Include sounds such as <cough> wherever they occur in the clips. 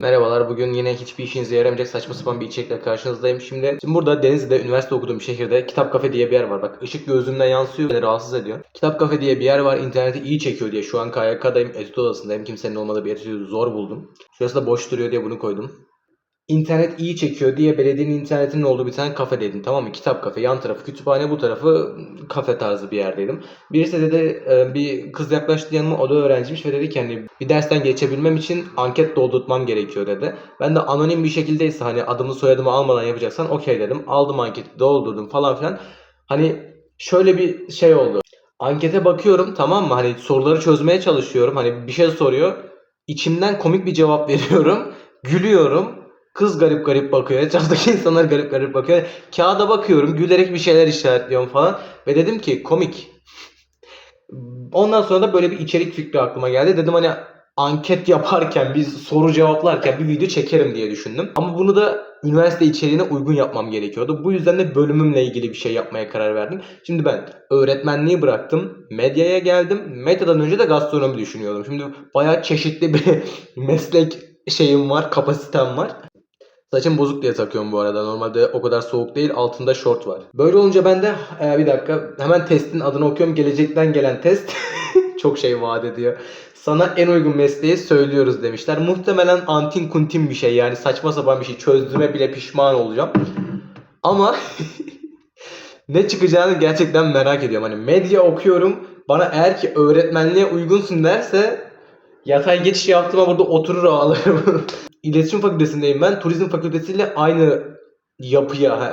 Merhabalar, bugün yine hiçbir işinize yaramayacak saçma sapan bir içerikle karşınızdayım. Şimdi, şimdi burada Denizli'de, üniversite okuduğum şehirde Kitap Kafe diye bir yer var. Bak ışık gözümden yansıyor, beni rahatsız ediyor. Kitap Kafe diye bir yer var, interneti iyi çekiyor diye. Şu an KYK'dayım, etüt odasındayım. Kimsenin olmadığı bir etütü zor buldum. Şurası da boş duruyor diye bunu koydum. İnternet iyi çekiyor diye belediyenin internetinin olduğu bir tane kafedeydim tamam mı? Kitap kafe, yan tarafı kütüphane, bu tarafı kafe tarzı bir yerdeydim. Birisi dedi e, bir kız yaklaştı yanıma o da öğrenciymiş ve dedi ki hani bir dersten geçebilmem için anket doldurtmam gerekiyor dedi. Ben de anonim bir şekildeyse hani adımı soyadımı almadan yapacaksan okey dedim. Aldım anketi doldurdum falan filan. Hani şöyle bir şey oldu. Ankete bakıyorum tamam mı? Hani soruları çözmeye çalışıyorum. Hani bir şey soruyor. İçimden komik bir cevap <laughs> veriyorum. Gülüyorum. Kız garip garip bakıyor. Etraftaki <laughs> insanlar garip garip bakıyor. Kağıda bakıyorum. Gülerek bir şeyler işaretliyorum falan. Ve dedim ki komik. Ondan sonra da böyle bir içerik fikri aklıma geldi. Dedim hani anket yaparken, biz soru cevaplarken bir video çekerim diye düşündüm. Ama bunu da üniversite içeriğine uygun yapmam gerekiyordu. Bu yüzden de bölümümle ilgili bir şey yapmaya karar verdim. Şimdi ben öğretmenliği bıraktım. Medyaya geldim. Medyadan önce de gastronomi düşünüyordum. Şimdi bayağı çeşitli bir <laughs> meslek şeyim var, kapasitem var. Saçım bozuk diye takıyorum bu arada. Normalde o kadar soğuk değil. Altında şort var. Böyle olunca ben de e, bir dakika hemen testin adını okuyorum. Gelecekten gelen test. <laughs> Çok şey vaat ediyor. Sana en uygun mesleği söylüyoruz demişler. Muhtemelen antin kuntin bir şey yani saçma sapan bir şey. Çözdüğüme bile pişman olacağım. Ama <laughs> ne çıkacağını gerçekten merak ediyorum. Hani medya okuyorum. Bana eğer ki öğretmenliğe uygunsun derse yatay geçiş yaptığıma burada oturur ağlarım. <laughs> İletişim fakültesindeyim ben. Turizm fakültesiyle aynı yapıya,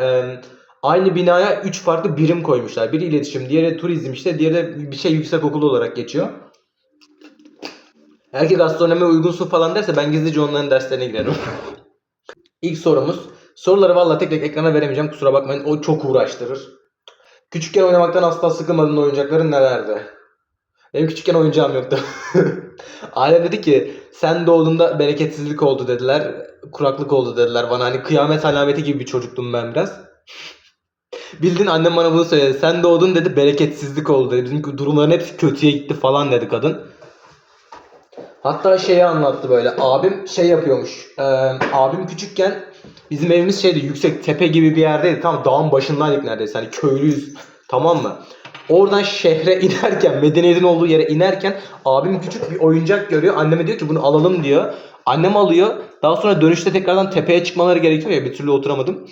aynı binaya 3 farklı birim koymuşlar. Biri iletişim, diğeri turizm işte, diğeri de bir şey yüksek okulu olarak geçiyor. Eğer ki gastronomiye uygunsun falan derse ben gizlice onların derslerine girerim. <laughs> İlk sorumuz. Soruları valla tek tek ekrana veremeyeceğim kusura bakmayın. O çok uğraştırır. Küçükken oynamaktan asla sıkılmadığın oyuncakların nelerdi? Benim küçükken oyuncağım yoktu. <laughs> Aile dedi ki sen doğduğunda bereketsizlik oldu dediler. Kuraklık oldu dediler bana. Hani kıyamet alameti gibi bir çocuktum ben biraz. Bildiğin annem bana bunu söyledi. Sen doğdun dedi bereketsizlik oldu dedi. Bizim durumların hepsi kötüye gitti falan dedi kadın. Hatta şeyi anlattı böyle. Abim şey yapıyormuş. Ee, abim küçükken bizim evimiz şeydi yüksek tepe gibi bir yerdeydi. Tam dağın başındaydık neredeyse. Hani köylüyüz. Tamam mı? Oradan şehre <laughs> inerken, medeniyetin olduğu yere inerken abim küçük bir oyuncak görüyor. Anneme diyor ki bunu alalım diyor. Annem alıyor. Daha sonra dönüşte tekrardan tepeye çıkmaları gerekiyor ya bir türlü oturamadım.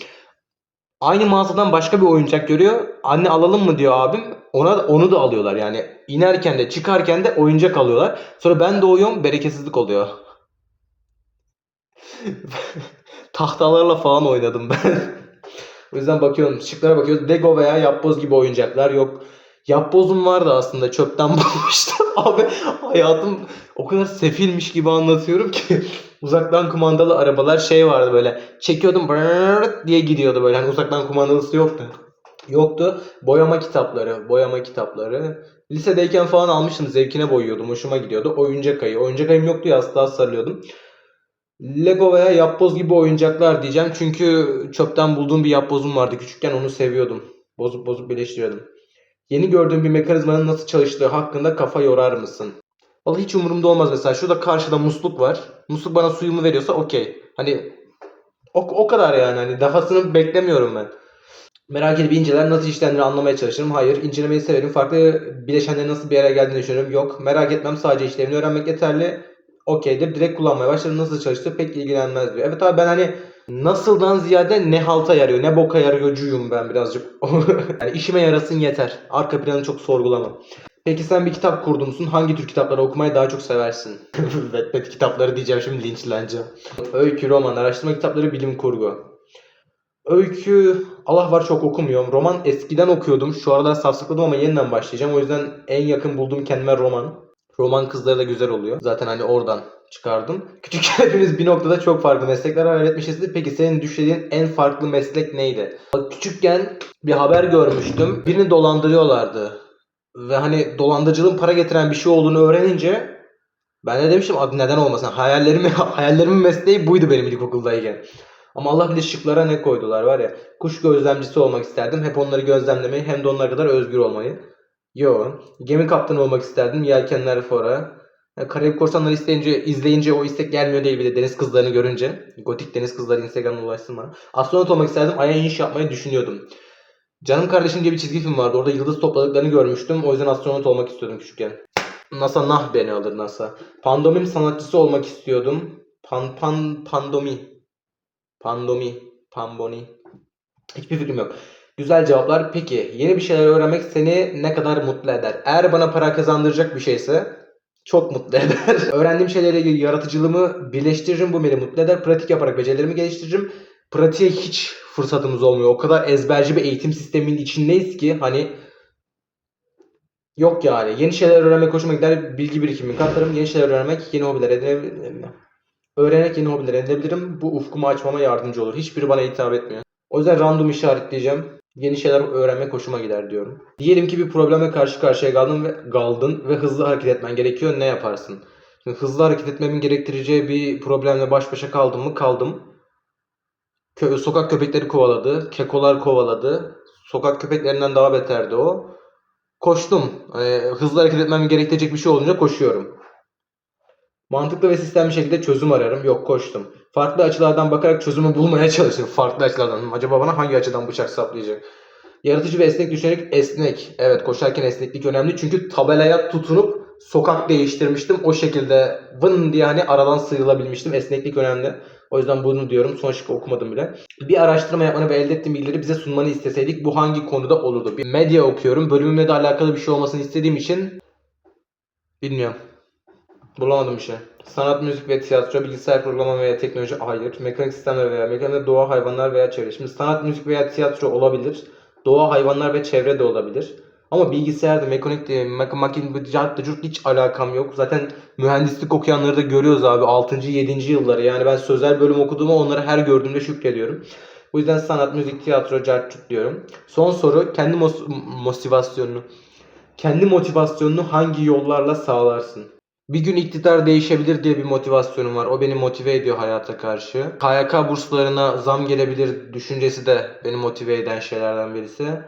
Aynı mağazadan başka bir oyuncak görüyor. Anne alalım mı diyor abim. Ona onu da alıyorlar yani. inerken de çıkarken de oyuncak alıyorlar. Sonra ben doğuyorum bereketsizlik oluyor. <laughs> Tahtalarla falan oynadım ben. <laughs> o yüzden bakıyorum şıklara bakıyoruz. Lego veya yapboz gibi oyuncaklar yok. Yapbozum vardı aslında çöpten <laughs> bulmuştum. Abi hayatım o kadar sefilmiş gibi anlatıyorum ki. <laughs> Uzaktan kumandalı arabalar şey vardı böyle. Çekiyordum diye gidiyordu böyle. Hani uzaktan kumandalısı yoktu. Yoktu. Boyama kitapları, boyama kitapları. Lisedeyken falan almıştım. Zevkine boyuyordum. Hoşuma gidiyordu. Oyuncak ayı. Oyuncak ayım yoktu ya asla sarılıyordum. Lego veya yapboz gibi oyuncaklar diyeceğim. Çünkü çöpten bulduğum bir yapbozum vardı. Küçükken onu seviyordum. Bozup bozup birleştiriyordum. Yeni gördüğüm bir mekanizmanın nasıl çalıştığı hakkında kafa yorar mısın? Vallahi hiç umurumda olmaz mesela. Şurada karşıda musluk var. Musluk bana suyumu veriyorsa okey. Hani o, o kadar yani. Hani dahasını beklemiyorum ben. Merak edip inceler nasıl işlendiğini anlamaya çalışırım. Hayır. incelemeyi severim. Farklı bileşenlerin nasıl bir yere geldiğini düşünürüm. Yok. Merak etmem. Sadece işlevini öğrenmek yeterli. Okeydir. Direkt kullanmaya başladım. Nasıl çalıştığı pek ilgilenmez diyor. Evet abi ben hani nasıldan ziyade ne halta yarıyor, ne boka yarıyorcuyum ben birazcık. <laughs> yani işime yarasın yeter. Arka planı çok sorgulamam. Peki sen bir kitap kurdu musun? Hangi tür kitapları okumayı daha çok seversin? <laughs> Wattpad kitapları diyeceğim şimdi linçleneceğim. Öykü, roman, araştırma kitapları, bilim kurgu. Öykü, Allah var çok okumuyorum. Roman eskiden okuyordum. Şu aralar safsakladım ama yeniden başlayacağım. O yüzden en yakın bulduğum kendime roman. Roman kızları da güzel oluyor. Zaten hani oradan çıkardım. Küçükken hepimiz bir noktada çok farklı meslekler öğretmişizdir. Peki senin düşlediğin en farklı meslek neydi? Küçükken bir haber görmüştüm. Birini dolandırıyorlardı. Ve hani dolandırıcılığın para getiren bir şey olduğunu öğrenince ben de demiştim abi neden olmasın. Hayallerimin, <laughs> hayallerimin mesleği buydu benim ilkokuldayken. Ama Allah bilir şıklara ne koydular var ya. Kuş gözlemcisi olmak isterdim. Hep onları gözlemlemeyi hem de onlar kadar özgür olmayı. Yo. Gemi kaptanı olmak isterdim. Yelkenler fora. Yani Karayip Korsanları isteyince, izleyince o istek gelmiyor değil bir de deniz kızlarını görünce. Gotik deniz kızları Instagram'dan ulaşsın bana. Astronot olmak isterdim. Ay'a iniş yapmayı düşünüyordum. Canım Kardeşim diye bir çizgi film vardı. Orada yıldız topladıklarını görmüştüm. O yüzden astronot olmak istiyordum küçükken. NASA nah beni alır NASA. Pandomim sanatçısı olmak istiyordum. Pan pan pandomi. Pandomi. Pamboni. Hiçbir fikrim yok. Güzel cevaplar. Peki yeni bir şeyler öğrenmek seni ne kadar mutlu eder? Eğer bana para kazandıracak bir şeyse çok mutlu eder. <laughs> Öğrendiğim şeylerle ilgili yaratıcılığımı birleştiririm. Bu beni mutlu eder. Pratik yaparak becerilerimi geliştiririm. Pratiğe hiç fırsatımız olmuyor. O kadar ezberci bir eğitim sisteminin içindeyiz ki hani yok yani. Yeni şeyler öğrenmek hoşuma gider. Bilgi birikimi katlarım. Yeni şeyler öğrenmek, yeni hobiler edinebilirim. Öğrenerek yeni hobiler edinebilirim. Bu ufkumu açmama yardımcı olur. Hiçbiri bana hitap etmiyor. O yüzden random işaretleyeceğim. Yeni şeyler öğrenmek hoşuma gider diyorum. Diyelim ki bir problemle karşı karşıya kaldın ve kaldın ve hızlı hareket etmen gerekiyor. Ne yaparsın? Şimdi hızlı hareket etmemin gerektireceği bir problemle baş başa kaldım mı? Kaldım. Kö- sokak köpekleri kovaladı. Kekolar kovaladı. Sokak köpeklerinden daha beterdi o. Koştum. Ee, hızlı hareket etmem gerektirecek bir şey olunca koşuyorum. Mantıklı ve sistemli şekilde çözüm ararım. Yok koştum. Farklı açılardan bakarak çözümü bulmaya <laughs> çalışırım. Farklı açılardan. Acaba bana hangi açıdan bıçak saplayacak? Yaratıcı ve esnek düşünerek esnek. Evet koşarken esneklik önemli. Çünkü tabelaya tutunup sokak değiştirmiştim. O şekilde vın diye hani aradan sıyrılabilmiştim. Esneklik önemli. O yüzden bunu diyorum. Son şıkkı okumadım bile. Bir araştırma yapmanı ve elde ettiğin bilgileri bize sunmanı isteseydik bu hangi konuda olurdu? Bir medya okuyorum. Bölümümle de alakalı bir şey olmasını istediğim için bilmiyorum. Bulamadım bir şey. Sanat, müzik ve tiyatro, bilgisayar programlama veya teknoloji hayır. Mekanik sistemler veya mekanik doğa, hayvanlar veya çevre. Şimdi sanat, müzik veya tiyatro olabilir. Doğa, hayvanlar ve çevre de olabilir. Ama bilgisayarda, mekanik de, mak makin, cart, hiç alakam yok. Zaten mühendislik okuyanları da görüyoruz abi. 6. 7. yılları. Yani ben sözel bölüm okuduğumu onları her gördüğümde şükrediyorum. Bu yüzden sanat, müzik, tiyatro, cart, diyorum. Son soru. Kendi motivasyonunu. Kendi motivasyonunu hangi yollarla sağlarsın? Bir gün iktidar değişebilir diye bir motivasyonum var. O beni motive ediyor hayata karşı. KYK burslarına zam gelebilir düşüncesi de beni motive eden şeylerden birisi.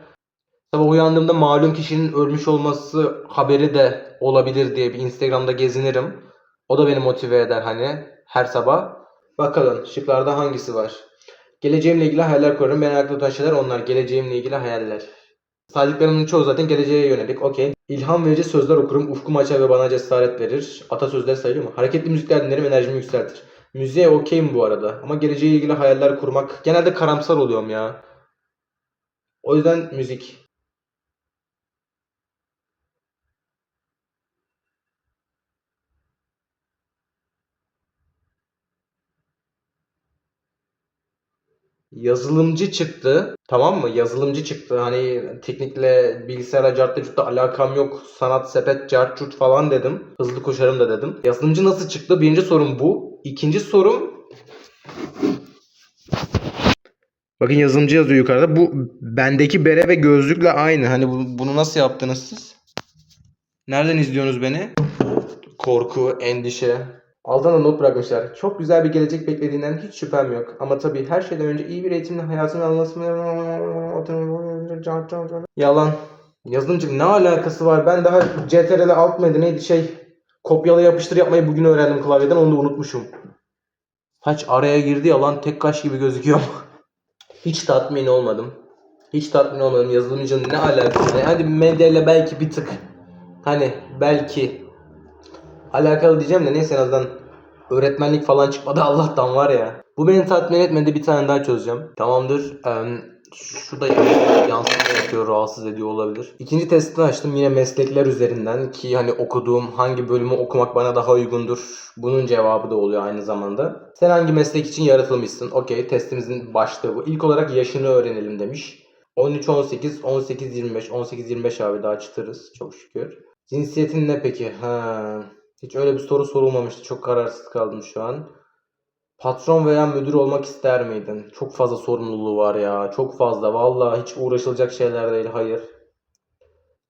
Sabah uyandığımda malum kişinin ölmüş olması haberi de olabilir diye bir Instagram'da gezinirim. O da beni motive eder hani her sabah. Bakalım şıklarda hangisi var? Geleceğimle ilgili hayaller kurarım. Beni ayakta tutan şeyler onlar. Geleceğimle ilgili hayaller. Saydıklarımın çoğu zaten geleceğe yönelik. Okey. İlham verici sözler okurum. Ufkumu açar ve bana cesaret verir. Atasözleri sayılıyor mu? Hareketli müzikler dinlerim. Enerjimi yükseltir. Müziğe okeyim bu arada. Ama geleceğe ilgili hayaller kurmak. Genelde karamsar oluyorum ya. O yüzden müzik. Yazılımcı çıktı. Tamam mı? Yazılımcı çıktı. Hani teknikle bilgisayara cartta curtta alakam yok. Sanat, sepet, cart curt falan dedim. Hızlı koşarım da dedim. Yazılımcı nasıl çıktı? Birinci sorum bu. İkinci sorum Bakın yazılımcı yazıyor yukarıda. Bu bendeki bere ve gözlükle aynı. Hani bu- bunu nasıl yaptınız siz? Nereden izliyorsunuz beni? Korku, endişe. Altına da not bırakmışlar. Çok güzel bir gelecek beklediğinden hiç şüphem yok. Ama tabii her şeyden önce iyi bir eğitimle hayatını alması... Yalan. Yazılımcı ne alakası var? Ben daha CTRL alt mıydı neydi şey kopyala yapıştır yapmayı bugün öğrendim klavyeden onu da unutmuşum. Kaç araya girdi yalan tek kaş gibi gözüküyor. <laughs> Hiç tatmin olmadım. Hiç tatmin olmadım yazılımcının ne alakası? Hadi medyayla belki bir tık hani belki alakalı diyeceğim de neyse en azından öğretmenlik falan çıkmadı <laughs> Allah'tan var ya. Bu beni tatmin etmedi bir tane daha çözeceğim. Tamamdır. Ee, şu da yansıma yapıyor, rahatsız ediyor olabilir. İkinci testini açtım yine meslekler üzerinden ki hani okuduğum hangi bölümü okumak bana daha uygundur. Bunun cevabı da oluyor aynı zamanda. Sen hangi meslek için yaratılmışsın? Okey testimizin başlığı bu. İlk olarak yaşını öğrenelim demiş. 13-18, 18-25, 18-25 abi daha çıtırız çok şükür. Cinsiyetin ne peki? Ha, hiç öyle bir soru sorulmamıştı. Çok kararsız kaldım şu an. Patron veya müdür olmak ister miydin? Çok fazla sorumluluğu var ya. Çok fazla. Vallahi hiç uğraşılacak şeyler değil. Hayır.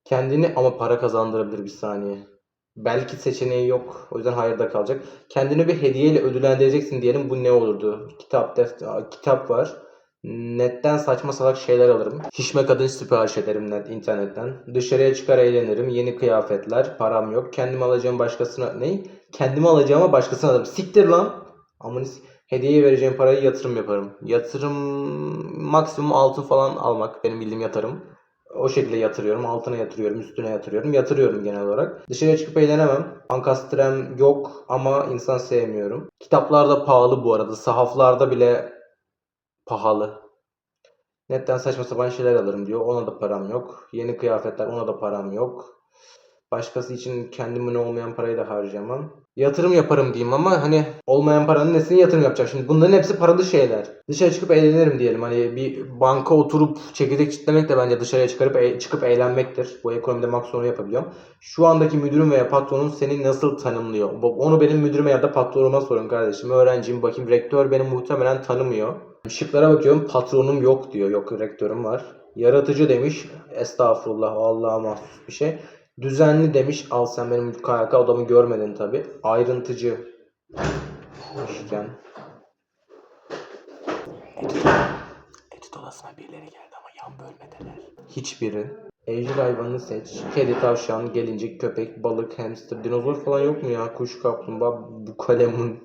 Kendini ama para kazandırabilir bir saniye. Belki seçeneği yok. O yüzden hayırda kalacak. Kendini bir hediyeyle ödüllendireceksin diyelim. Bu ne olurdu? Kitap, defter, kitap var. Netten saçma salak şeyler alırım. Şişme kadın sipariş ederim net internetten. Dışarıya çıkar eğlenirim. Yeni kıyafetler. Param yok. Kendime alacağım başkasına... Ne? Kendime alacağıma başkasına alırım. Siktir lan. Aman Hediyeye vereceğim parayı yatırım yaparım. Yatırım maksimum altın falan almak benim bildiğim yatırım. O şekilde yatırıyorum. Altına yatırıyorum, üstüne yatırıyorum. Yatırıyorum genel olarak. Dışarıya çıkıp eğlenemem. Ankastrem yok ama insan sevmiyorum. Kitaplar da pahalı bu arada. Sahaflarda bile pahalı. Netten saçma sapan şeyler alırım diyor. Ona da param yok. Yeni kıyafetler ona da param yok. Başkası için kendimin olmayan parayı da harcamam. Yatırım yaparım diyeyim ama hani olmayan paranın nesine yatırım yapacağım şimdi. Bunların hepsi paralı şeyler. Dışarı çıkıp eğlenirim diyelim. Hani bir banka oturup çekirdek çitlemek de bence dışarıya çıkarıp e- çıkıp eğlenmektir. Bu ekonomide maksimum yapabiliyorum. Şu andaki müdürün veya patronun seni nasıl tanımlıyor? Onu benim müdürüme ya da patronuma sorun kardeşim. Öğrenciyim bakayım rektör beni muhtemelen tanımıyor. Şıklara bakıyorum patronum yok diyor. Yok rektörüm var. Yaratıcı demiş. Estağfurullah Allah'a mahsus bir şey. Düzenli demiş. Al sen benim KYK odamı görmedin tabi. Ayrıntıcı. İşken. Edit, edit odasına birileri geldi ama yan bölmedeler. Hiçbiri. Evcil hayvanını seç. Kedi, tavşan, gelincik, köpek, balık, hamster, dinozor falan yok mu ya? Kuş, kaplumbağa, bu kalemun.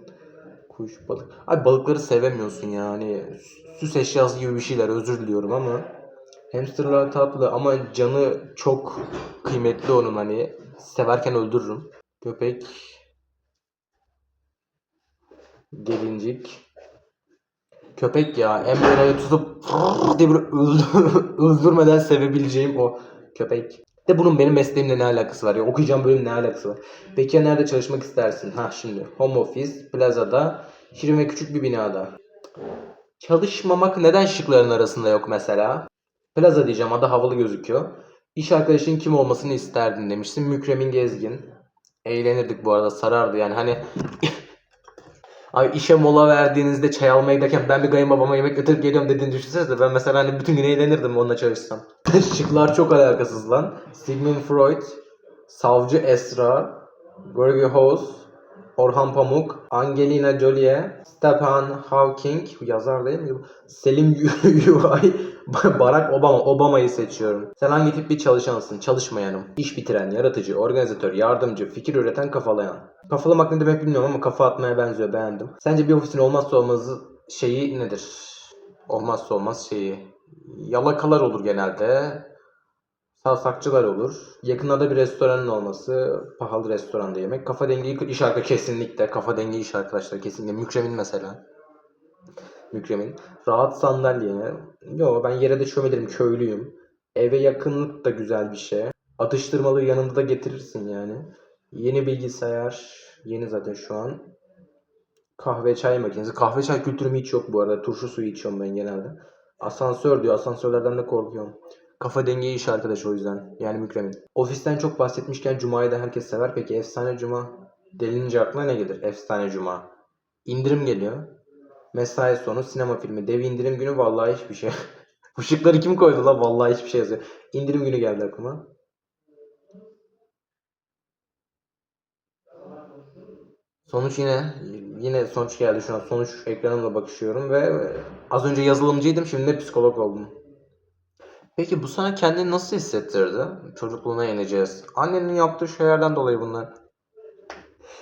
Kuş, balık. Ay balıkları sevemiyorsun yani. Süs eşyası gibi bir şeyler özür diliyorum ama. Hamsterlar tatlı ama canı çok kıymetli onun hani. Severken öldürürüm. Köpek. Gelincik. Köpek ya. Emre'yi tutup <laughs> diye böyle öldür- <laughs> öldürmeden sevebileceğim o köpek. De bunun benim mesleğimle ne alakası var ya? Okuyacağım bölüm ne alakası var? Peki ya nerede çalışmak istersin? Ha şimdi. Home office, plazada, şirin ve küçük bir binada. Çalışmamak neden şıkların arasında yok mesela? Plaza diyeceğim adı havalı gözüküyor. İş arkadaşın kim olmasını isterdin demişsin. Mükremin Gezgin. Eğlenirdik bu arada sarardı yani hani <laughs> Abi işe mola verdiğinizde çay almaya giderken ben bir kayınbabama yemek götürüp geliyorum dediğini düşünsenize ben mesela hani bütün gün eğlenirdim onunla çalışsam. <laughs> Şıklar çok alakasız lan. Sigmund Freud, Savcı Esra, Görgü House, Orhan Pamuk, Angelina Jolie, Stephen Hawking, yazar değil mi? Selim Yuhay, <laughs> <laughs> Barack Obama, Obama'yı seçiyorum. Sen hangi tip bir çalışansın? Çalışmayanım. İş bitiren, yaratıcı, organizatör, yardımcı, fikir üreten, kafalayan. Kafalamak ne demek bilmiyorum ama kafa atmaya benziyor, beğendim. Sence bir ofisin olmazsa olmazı şeyi nedir? Olmazsa olmaz şeyi. Yalakalar olur genelde. Savsakçılar olur. Yakınlarda bir restoranın olması, pahalı restoranda yemek. Kafa dengi iş arkadaşı kesinlikle. Kafa dengi iş arkadaşlar kesinlikle. Mükremin mesela. Mükremin. Rahat sandalye. Yo ben yere de çömelirim köylüyüm. Eve yakınlık da güzel bir şey. Atıştırmalığı yanında da getirirsin yani. Yeni bilgisayar. Yeni zaten şu an. Kahve çay makinesi. Kahve çay kültürüm hiç yok bu arada. Turşu suyu içiyorum ben genelde. Asansör diyor. Asansörlerden de korkuyorum. Kafa dengi iş arkadaş o yüzden. Yani mükremin. Ofisten çok bahsetmişken Cuma'yı da herkes sever. Peki efsane Cuma denilince aklına ne gelir? Efsane Cuma. İndirim geliyor. Mesai sonu sinema filmi. Dev indirim günü vallahi hiçbir şey. <laughs> Bu şıkları kim koydu la? Vallahi hiçbir şey yazıyor. İndirim günü geldi aklıma. Sonuç yine yine sonuç geldi şu an. Sonuç ekranımla bakışıyorum ve az önce yazılımcıydım şimdi de psikolog oldum. Peki bu sana kendini nasıl hissettirdi? Çocukluğuna ineceğiz. Annenin yaptığı şeylerden dolayı bunlar.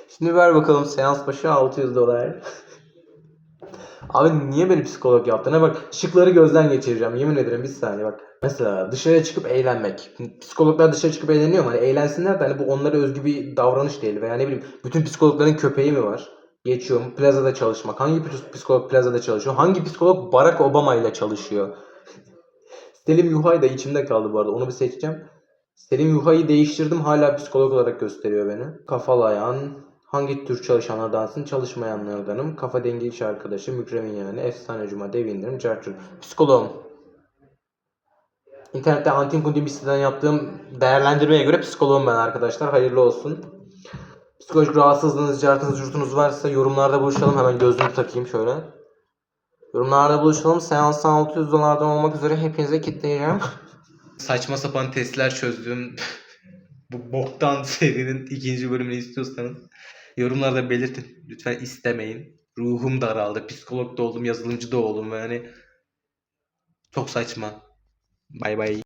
Şimdi ver bakalım seans başı 600 dolar. <laughs> Abi niye beni psikolog yaptın? bak şıkları gözden geçireceğim. Yemin ederim bir saniye bak. Mesela dışarıya çıkıp eğlenmek. Psikologlar dışarı çıkıp eğleniyor mu? Hani eğlensinler de hani bu onlara özgü bir davranış değil. Veya ne bileyim bütün psikologların köpeği mi var? Geçiyorum plazada çalışmak. Hangi psikolog plazada çalışıyor? Hangi psikolog Barack Obama ile çalışıyor? Selim Yuhay da içimde kaldı bu arada. Onu bir seçeceğim. Selim Yuhay'ı değiştirdim. Hala psikolog olarak gösteriyor beni. Kafalayan, hangi tür çalışanlardansın? Çalışmayanlardanım. Kafa dengi iş arkadaşı, mükremin yani. Efsane cuma, dev indirim. Psikoloğum. İnternette Antin Kuntin bir siteden yaptığım değerlendirmeye göre psikoloğum ben arkadaşlar. Hayırlı olsun. Psikolojik rahatsızlığınız, cartınız, curtunuz varsa yorumlarda buluşalım. Hemen gözlüğümü takayım şöyle. Yorumlarda buluşalım. Seanstan 600 dolardan olmak üzere hepinize kitleyeceğim. Saçma sapan testler çözdüğüm bu boktan <laughs> serinin ikinci bölümünü istiyorsanız yorumlarda belirtin. Lütfen istemeyin. Ruhum daraldı. Psikolog da oldum, yazılımcı da oldum. Yani Çok saçma. Bay bay.